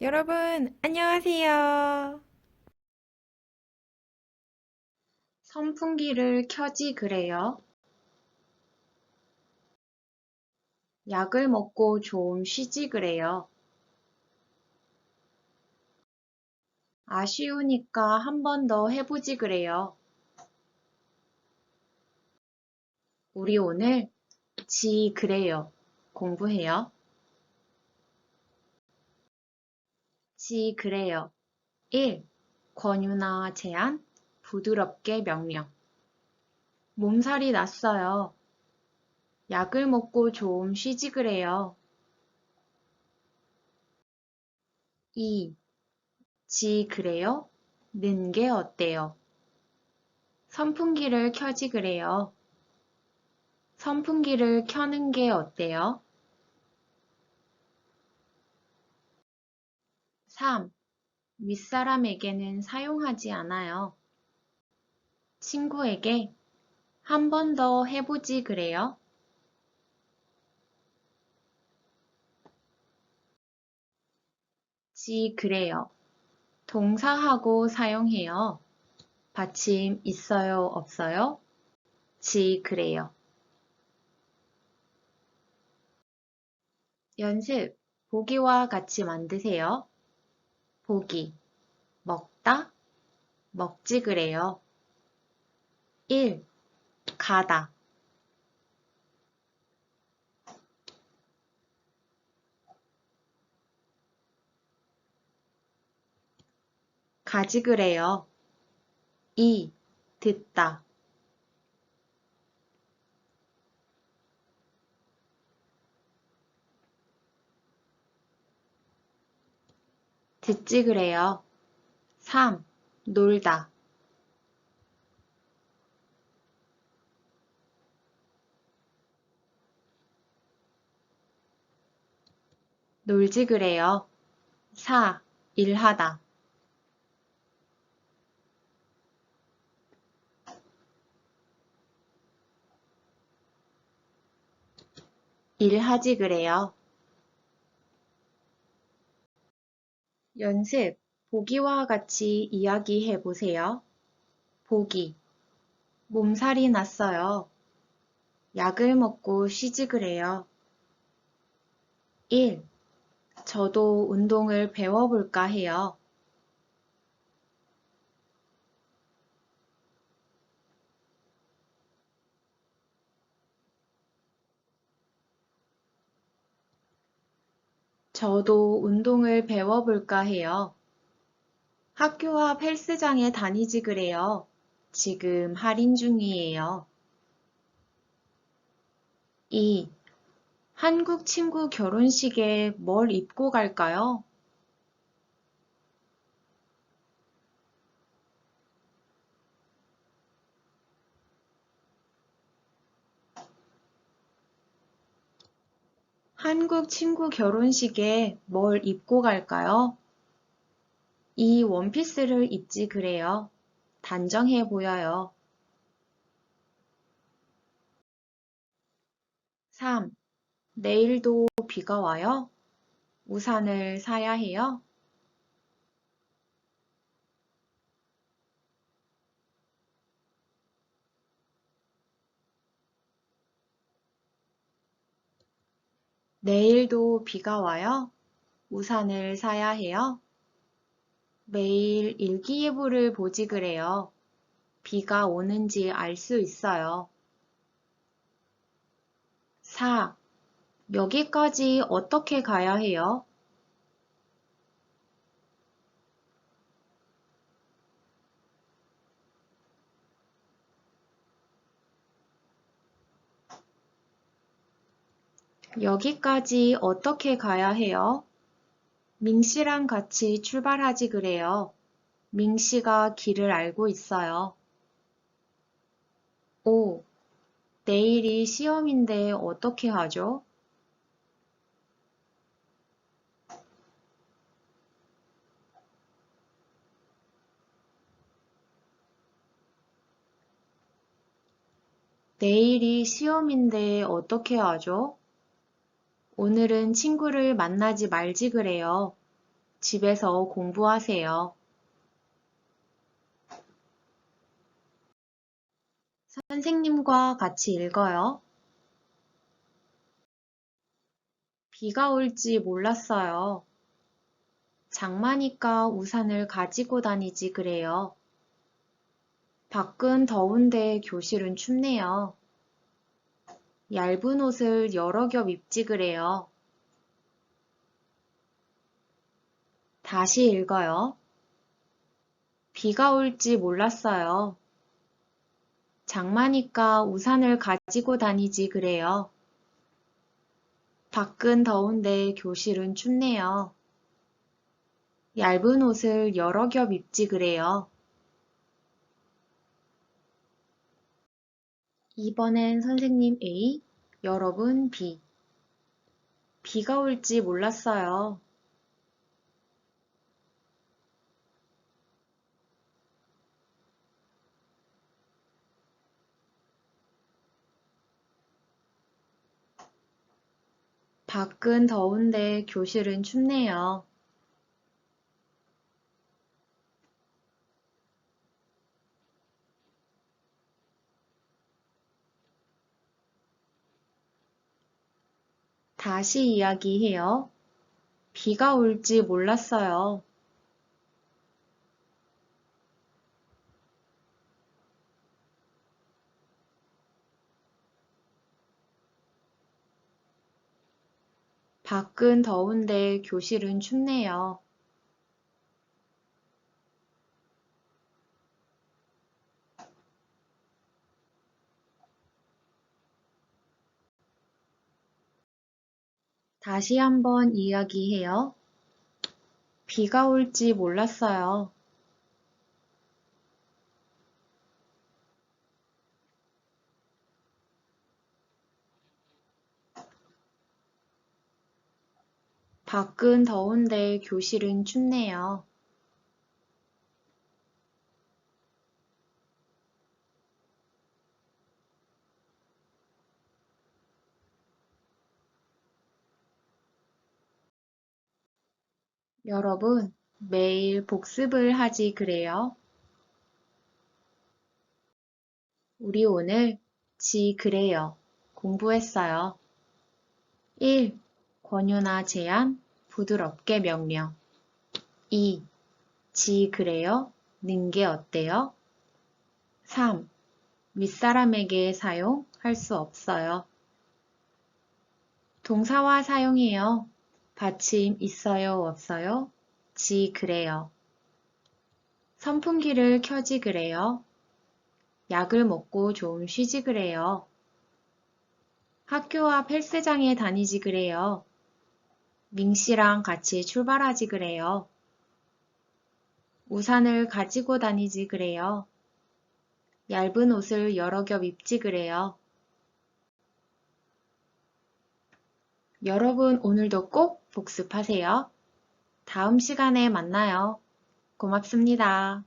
여러분, 안녕하세요. 선풍기를 켜지 그래요. 약을 먹고 좀 쉬지 그래요. 아쉬우니까 한 번 더 해보지 그래요. 우리 오늘 지 그래요. 공부해요. 지 그래요. 1. 권유나 제안, 부드럽게 명령. 몸살이 났어요. 약을 먹고 좀 쉬지 그래요. 2. 지 그래요? 는 게 어때요? 선풍기를 켜지 그래요. 선풍기를 켜는 게 어때요? 3. 윗사람에게는 사용하지 않아요. 친구에게 한 번 더 해보지 그래요? 지 그래요. 동사하고 사용해요. 받침 있어요, 없어요? 지 그래요. 연습, 보기와 같이 만드세요. 보기, 먹다, 먹지 그래요. 1. 가다. 가지 그래요. 2. 듣다. 듣지 그래요. 3. 놀다. 놀지 그래요. 4. 일하다. 일하지 그래요. 연습, 보기와 같이 이야기해 보세요. 보기. 몸살이 났어요. 약을 먹고 쉬지 그래요. 1. 저도 운동을 배워볼까 해요. 저도 운동을 배워볼까 해요. 학교 앞 헬스장에 다니지 그래요. 지금 할인 중이에요. 2. 한국 친구 결혼식에 뭘 입고 갈까요? 한국 친구 결혼식에 뭘 입고 갈까요? 이 원피스를 입지 그래요. 단정해 보여요. 3. 내일도 비가 와요? 우산을 사야 해요? 내일도 비가 와요? 우산을 사야 해요? 매일 일기예보를 보지 그래요. 비가 오는지 알 수 있어요. 4. 여기까지 어떻게 가야 해요? 여기까지 어떻게 가야 해요? 민 씨랑 같이 출발하지 그래요. 민 씨가 길을 알고 있어요. 5. 내일이 시험인데 어떻게 하죠? 내일이 시험인데 어떻게 하죠? 오늘은 친구를 만나지 말지 그래요. 집에서 공부하세요. 선생님과 같이 읽어요. 비가 올지 몰랐어요. 장마니까 우산을 가지고 다니지 그래요. 밖은 더운데 교실은 춥네요. 얇은 옷을 여러 겹 입지 그래요. 다시 읽어요. 비가 올지 몰랐어요. 장마니까 우산을 가지고 다니지 그래요. 밖은 더운데 교실은 춥네요. 얇은 옷을 여러 겹 입지 그래요. 이번엔 선생님 A, 여러분 B. 비가 올지 몰랐어요. 밖은 더운데 교실은 춥네요. 다시 이야기해요. 비가 올지 몰랐어요. 밖은 더운데 교실은 춥네요. 다시 한번 이야기해요. 비가 올지 몰랐어요. 밖은 더운데 교실은 춥네요. 여러분, 매일 복습을 하지 그래요? 우리 오늘 지 그래요 공부했어요. 1. 권유나 제안, 부드럽게 명령. 2. 지 그래요? 는 게 어때요? 3. 윗사람에게 사용 할 수 없어요. 동사와 사용해요. 받침 있어요, 없어요? 지 그래요. 선풍기를 켜지 그래요. 약을 먹고 좀 쉬지 그래요. 학교 앞 헬스장에 다니지 그래요. 민 씨랑 같이 출발하지 그래요. 우산을 가지고 다니지 그래요. 얇은 옷을 여러 겹 입지 그래요. 여러분 오늘도 꼭 복습하세요. 다음 시간에 만나요. 고맙습니다.